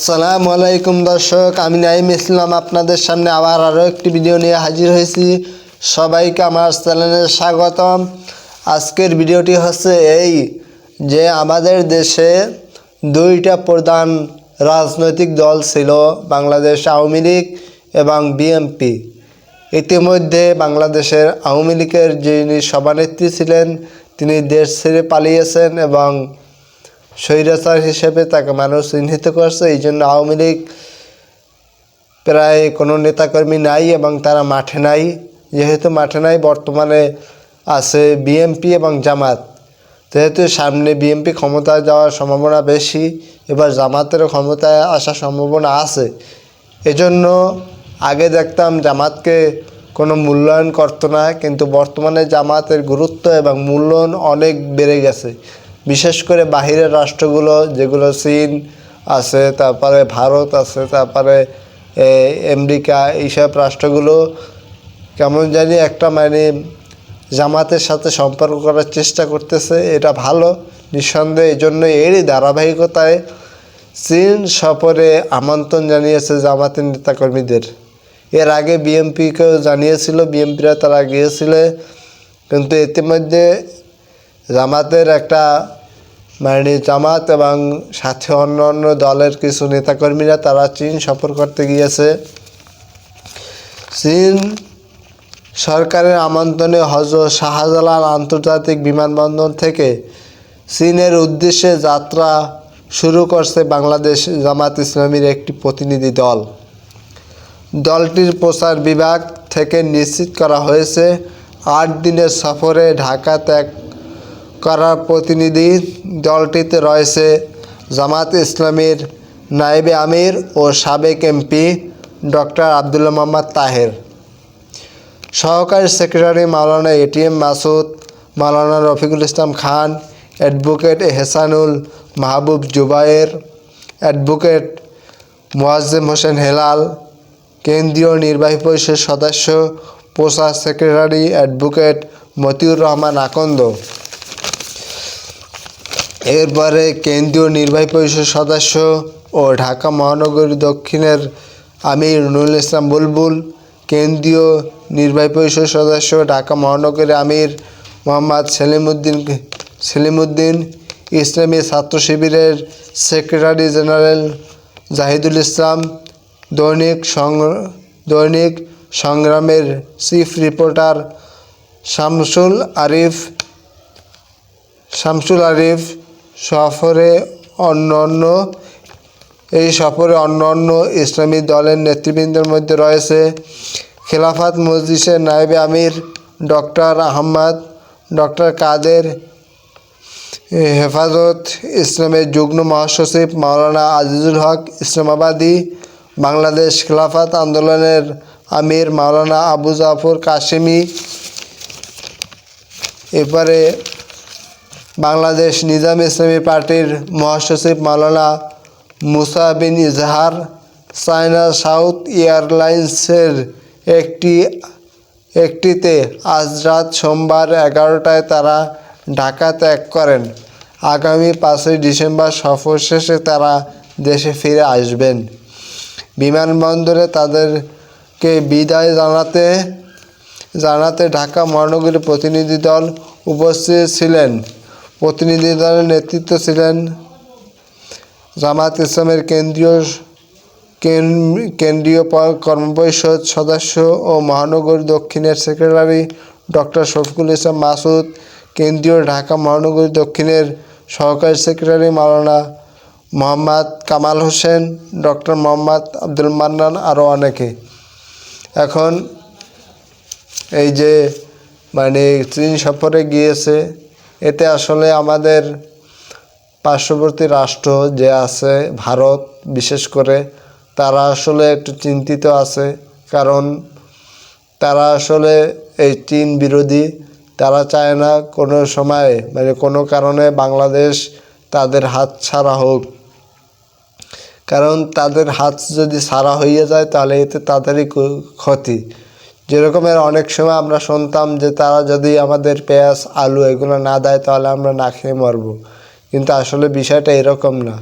আসসালামু আলাইকুম দর্শক, আমি নাইম ইসলাম আপনাদের সামনে আবার আরও একটি ভিডিও নিয়ে হাজির হয়েছি। সবাইকে আমার চ্যানেলে স্বাগতম। আজকের ভিডিওটি হচ্ছে এই যে আমাদের দেশে দুইটা প্রধান রাজনৈতিক দল ছিল, বাংলাদেশ আওয়ামী লীগ এবং বিএমপি ইতিমধ্যে বাংলাদেশের আওয়ামী লীগের যিনি সভানেত্রী ছিলেন, তিনি দেশ ছেড়ে পালিয়েছেন এবং স্বৈরাচার হিসেবে তাকে মানুষ চিহ্নিত করছে, এই জন্য আওয়ামী লীগ প্রায় কোনো নেতাকর্মী নাই এবং তারা মাঠে নাই। যেহেতু মাঠে নাই, বর্তমানে আছে বিএমপি এবং জামাত। যেহেতু সামনে বিএমপি ক্ষমতায় যাওয়ার সম্ভাবনা বেশি, এবার জামাতেরও ক্ষমতায় আসার সম্ভাবনা আছে। এজন্য আগে দেখতাম জামাতকে কোনো মূল্যায়ন করতো না, কিন্তু বর্তমানে জামাতের গুরুত্ব এবং মূল্যায়ন অনেক বেড়ে গেছে। বিশেষ করে বাহিরের রাষ্ট্রগুলো, যেগুলো চীন আছে, তারপরে ভারত আছে, তারপরে আমেরিকা, এইসব রাষ্ট্রগুলো কেমন জানি একটা মানে জামাতের সাথে সম্পর্ক করার চেষ্টা করতেছে। এটা ভালো, নিঃসন্দেহে এই জন্য এরই ধারাবাহিকতায় চীন সফরে আমন্ত্রণ জানিয়েছে জামাতের নেতাকর্মীদের। এর আগে বিএমপিকেও জানিয়েছিল, বিএমপিরা তারা গিয়েছিল, কিন্তু ইতিমধ্যে জামাতের একটা মানে জামাত এবং সাথে অন্য অন্য দলের কিছু নেতাকর্মীরা তারা চীন সফর করতে গিয়েছে। চীন সরকারের আমন্ত্রণে হজরত শাহজালাল আন্তর্জাতিক বিমানবন্দর থেকে চীনের উদ্দেশ্যে যাত্রা শুরু করছে বাংলাদেশ জামাত ইসলামীর একটি প্রতিনিধি দল। দলটির প্রচার বিভাগ থেকে নিশ্চিত করা হয়েছে, আট দিনের সফরে ঢাকা ত্যাগ করার প্রতিনিধি দলটিতে রয়েছে জামাত ইসলামীর নায়েবে আমির ও সাবেক এমপি ডক্টর আবদুল্লা মোহাম্মদ তাহের। সহকারী secretary Maulana ATM Masud, Maulana Rafiqul Islam Khan, advocate Ehsanul Mahbub Zubair, advocate Moazzem Hossain Helal, কেন্দ্রীয় নির্বাহী পরিষদ সদস্য, প্রচার সেক্রেটারি অ্যাডভোকেট মতিউর রহমান আকন্দ। এরপরে কেন্দ্রীয় নির্বাহী পরিষদ সদস্য ও ঢাকা মহানগরী দক্ষিণের আমির নুরুল ইসলাম বুলবুল, কেন্দ্রীয় নির্বাহী পরিষদ সদস্য ঢাকা মহানগরী আমির মোহাম্মদ সেলিমউদ্দিন সেলিমউদ্দিন ইসলামী ছাত্র শিবিরের সেক্রেটারি জেনারেল জাহিদুল ইসলাম, দৈনিক সং, দৈনিক সংগ্রামের চিফ রিপোর্টার শামসুল আরিফ শামসুল আরিফ সফরে অন্য অন্য, এই সফরে অন্য অন্য ইসলামী দলের নেতৃবৃন্দের মধ্যে রয়েছে খেলাফাত মজলিসের নায়েবে আমির ডক্টর আহমদ, ডক্টর কাদের হেফাজত ইসলামের যুগ্ম মহাসচিব মাওলানা আজিজুল হক ইসলামাবাদী, বাংলাদেশ খেলাফাত আন্দোলনের আমির মাওলানা আবু জাফর কাশেমি। এরপরে বাংলাদেশ নিজাম ইসলামী পার্টির মহাসচিব মাওলানা মুসা বিন ইজহার চায়না সাউথ এয়ারলাইন্সের একটি, একটিতে আজ রাত সোমবার এগারোটায় তারা ঢাকা ত্যাগ করেন। আগামী পাঁচই ডিসেম্বর সফর শেষে তারা দেশে ফিরে আসবেন। বিমানবন্দরে তাদেরকে বিদায় জানাতে জানাতে ঢাকা মহানগরী প্রতিনিধি দল উপস্থিত ছিলেন। প্রতিনিধি দলের নেতৃত্ব ছিলেন জামাত ইসলামের কেন্দ্রীয় কেন- কেন্দ্রীয় কর্মপরিষদ সদস্য ও মহানগরী দক্ষিণের সেক্রেটারি ডক্টর শফিকুল ইসলাম মাসুদ, কেন্দ্রীয় ঢাকা মহানগরী দক্ষিণের সহকারী সেক্রেটারি মাওলানা মোহাম্মদ কামাল হোসেন, ডক্টর মোহাম্মদ আব্দুল মান্নান আরও অনেকে। এখন এই যে মানে চীন সফরে গিয়েছে এতে আসলে আমাদের পার্শ্ববর্তী রাষ্ট্র যে আছে, ভারত বিশেষ করে, তারা আসলে একটু চিন্তিত আছে। কারণ তারা আসলে এই চীন বিরোধী, তারা চায় না কোনো সময় মানে কোনো কারণে বাংলাদেশ তাদের হাত ছাড়া হোক। কারণ তাদের হাত যদি ছাড়া হয়ে যায়, তাহলে এতে তাদেরই ক্ষতি। যেরকমের অনেক সময় আমরা শুনতাম যে তারা যদি আমাদের পেঁয়াজ, আলু এগুলো না দেয় তাহলে আমরা না খেয়ে মরব। কিন্তু আসলে বিষয়টা এরকম না।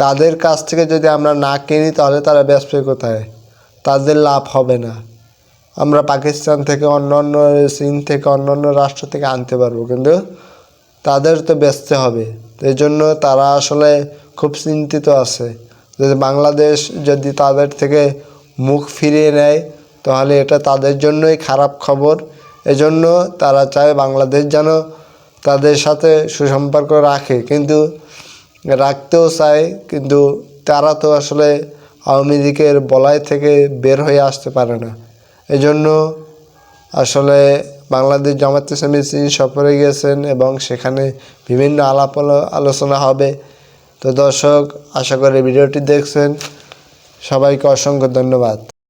তাদের কাছ থেকে যদি আমরা না কিনি তাহলে তারা ব্যবসা কোথায়? তাদের লাভ হবে না। আমরা পাকিস্তান থেকে অন্য অন্য চীন থেকে অন্য অন্য রাষ্ট্র থেকে আনতে পারব, কিন্তু তাদের তো বেচতে হবে। এই জন্য তারা আসলে খুব চিন্তিত আছে। যদি বাংলাদেশ যদি তাদের থেকে মুখ ফিরিয়ে নেয় তাহলে এটা তাদের জন্যই খারাপ খবর। এজন্য তারা চায় বাংলাদেশ যেন তাদের সাথে সুসম্পর্ক রাখে। কিন্তু রাখতেও চায়, কিন্তু তারা তো আসলে আওয়ামী লীগের বলয় থেকে বের হয়ে আসতে পারে না। এজন্য আসলে বাংলাদেশ জামাত ইসলামী চীন সফরে গিয়েছেন এবং সেখানে বিভিন্ন আলাপ আলোচনা হবে। তো দর্শক, আশা করি ভিডিওটি দেখছেন। সবাইকে অসংখ্য ধন্যবাদ।